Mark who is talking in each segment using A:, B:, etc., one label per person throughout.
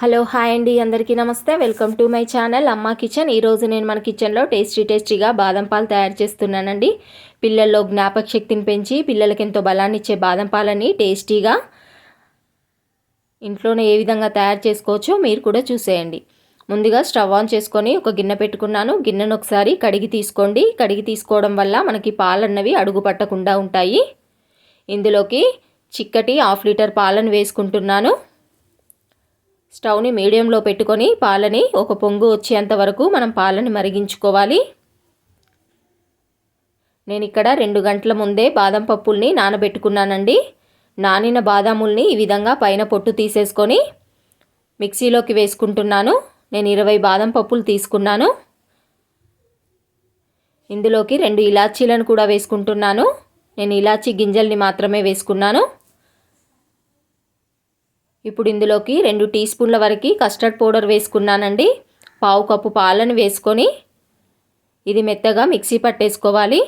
A: Hello hi అండి. అందరికీ నమస్తే. Welcome to my channel Amma kitchen. ఈరోజు నేను మన కిచెన్లో టేస్టీ టేస్టీగా బాదం పాలు తయారు చేస్తున్నానండి. పిల్లల్లో జ్ఞాపక శక్తిని పెంచి పిల్లలకి ఎంతో బలాన్ని ఇచ్చే బాదం పాలని టేస్టీగా ఇంట్లోనే ఏ విధంగా తయారు చేసుకోవచ్చో మీరు కూడా చూసేయండి. ముందుగా స్టవ్ ఆన్ చేసుకొని ఒక గిన్నె పెట్టుకున్నాను. గిన్నెను ఒకసారి కడిగి తీసుకోండి. కడిగి తీసుకోవడం వల్ల మనకి పాలన్నవి అడుగు పట్టకుండా ఉంటాయి. ఇందులోకి చిక్కటి హాఫ్ లీటర్ పాలను వేసుకుంటున్నాను. స్టవ్ని మీడియంలో పెట్టుకొని పాలని ఒక పొంగు వచ్చేంత వరకు మనం పాలని మరిగించుకోవాలి. నేను ఇక్కడ రెండు గంటల ముందే బాదం పప్పుల్ని నానబెట్టుకున్నానండి. నానిన బాదాముల్ని ఈ విధంగా పైన పొట్టు తీసేసుకొని మిక్సీలోకి వేసుకుంటున్నాను. నేను ఇరవై బాదం పప్పులు తీసుకున్నాను. ఇందులోకి రెండు ఇలాచీలను కూడా వేసుకుంటున్నాను. నేను ఇలాచీ గింజల్ని మాత్రమే వేసుకున్నాను. ఇప్పుడు ఇందులోకి రెండు టీ స్పూన్ల వరకు కస్టర్డ్ పౌడర్ వేసుకున్నానండి. పావు కప్పు పాలను వేసుకొని ఇది మెత్తగా మిక్సీ పట్టేసుకోవాలి.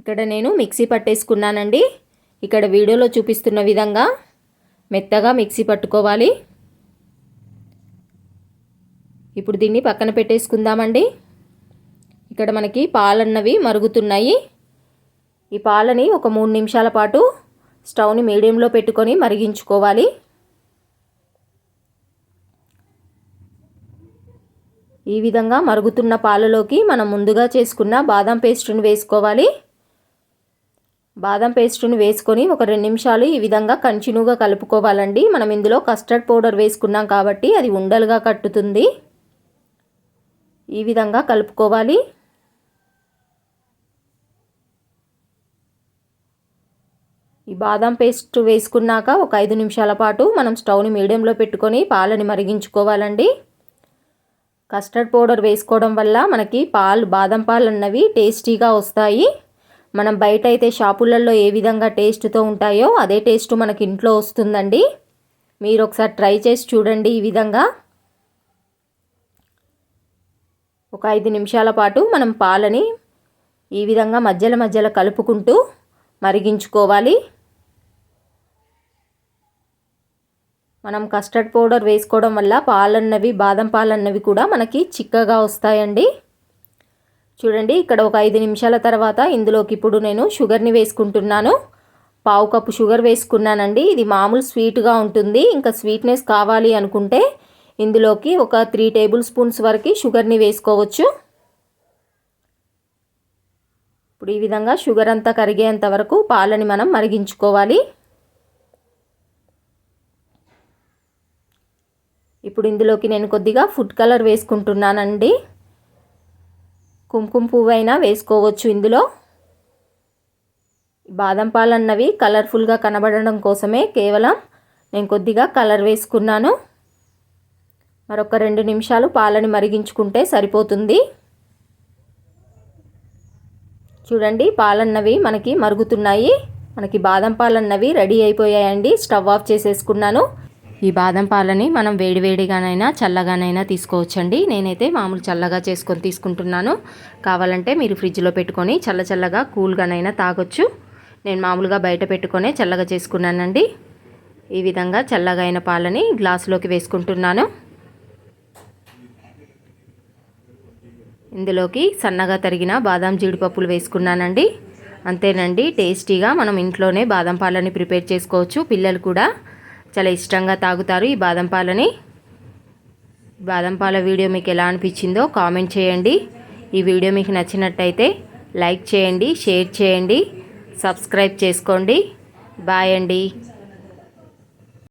A: ఇక్కడ నేను మిక్సీ పట్టేసుకున్నానండి. ఇక్కడ వీడియోలో చూపిస్తున్న విధంగా మెత్తగా మిక్సీ పట్టుకోవాలి. ఇప్పుడు దీన్ని పక్కన పెట్టేసుకుందామండి. ఇక్కడ మనకి పాలన్నవి మరుగుతున్నాయి. ఈ పాలని ఒక మూడు నిమిషాల పాటు స్టవ్ని మీడియంలో పెట్టుకొని మరిగించుకోవాలి. ఈ విధంగా మరుగుతున్న పాలలోకి మనం ముందుగా చేసుకున్న బాదం పేస్ట్ని వేసుకోవాలి. బాదం పేస్ట్ని వేసుకొని ఒక రెండు నిమిషాలు ఈ విధంగా కంటిన్యూగా కలుపుకోవాలండి. మనం ఇందులో కస్టర్డ్ పౌడర్ వేసుకున్నాం కాబట్టి అది ఉండలుగా కట్టుతుంది. ఈ విధంగా కలుపుకోవాలి. ఈ బాదం పేస్ట్ వేసుకున్నాక ఒక ఐదు నిమిషాల పాటు మనం స్టవ్ని మీడియంలో పెట్టుకొని పాలని మరిగించుకోవాలండి. కస్టర్డ్ పౌడర్ వేసుకోవడం వల్ల మనకి పాలు బాదం పాలు అన్నవి టేస్టీగా వస్తాయి. మనం బయట అయితే షాపులలో ఏ విధంగా టేస్ట్తో ఉంటాయో అదే టేస్ట్ మనకి ఇంట్లో వస్తుందండి. మీరు ఒకసారి ట్రై చేసి చూడండి ఈ విధంగా. ఒక ఐదు నిమిషాల పాటు మనం పాలని ఈ విధంగా మధ్యలో మధ్యలో కలుపుకుంటూ మరిగించుకోవాలి. మనం కస్టర్డ్ పౌడర్ వేసుకోవడం వల్ల పాలన్నవి బాదం పాలన్నవి కూడా మనకి చిక్కగా వస్తాయండి. చూడండి ఇక్కడ ఒక ఐదు నిమిషాల తర్వాత ఇందులోకి ఇప్పుడు నేను షుగర్ని వేసుకుంటున్నాను. పావు కప్పు షుగర్ వేసుకున్నానండి. ఇది మామూలు స్వీట్గా ఉంటుంది. ఇంకా స్వీట్నెస్ కావాలి అనుకుంటే ఇందులోకి ఒక త్రీ టేబుల్ స్పూన్స్ వరకు షుగర్ని వేసుకోవచ్చు. ఇప్పుడు ఈ విధంగా షుగర్ అంతా కరిగేంత వరకు పాలని మనం మరిగించుకోవాలి. ఇప్పుడు ఇందులోకి నేను కొద్దిగా ఫుడ్ కలర్ వేసుకుంటున్నానండి. కుంకుమ పువ్వు అయినా వేసుకోవచ్చు ఇందులో. బాదం పాలు అన్నవి కలర్ఫుల్గా కనబడడం కోసమే కేవలం నేను కొద్దిగా కలర్ వేసుకున్నాను. మరొక రెండు నిమిషాలు పాలని మరిగించుకుంటే సరిపోతుంది. చూడండి పాలన్నవి మనకి మరుగుతున్నాయి. మనకి బాదం పాలన్నవి రెడీ అయిపోయాయండి. స్టవ్ ఆఫ్ చేసేసుకున్నాను. ఈ బాదం పాలని మనం వేడివేడిగానైనా చల్లగానైనా తీసుకోవచ్చండి. నేనైతే మామూలు చల్లగా చేసుకొని తీసుకుంటున్నాను. కావాలంటే మీరు ఫ్రిడ్జ్లో పెట్టుకొని చల్ల చల్లగా కూల్గానైనా తాగొచ్చు. నేను మామూలుగా బయట పెట్టుకొని చల్లగా చేసుకున్నానండి. ఈ విధంగా చల్లగా అయిన పాలని గ్లాసులోకి వేసుకుంటున్నాను. ఇందులోకి సన్నగా తరిగిన బాదం జీడిపప్పులు వేసుకున్నానండి. అంతేనండి టేస్టీగా మనం ఇంట్లోనే బాదం పాలని ప్రిపేర్ చేసుకోవచ్చు పిల్లలు కూడా. చాలా ఇష్టంగా తాగుతారు ఈ బాదం పాలని. బాదం పాల వీడియో మీకు ఎలా అనిపించిందో కామెంట్ చేయండి. ఈ వీడియో మీకు నచ్చినట్టయితే లైక్ చేయండి షేర్ చేయండి సబ్స్క్రైబ్ చేసుకోండి. బాయ్ అండి.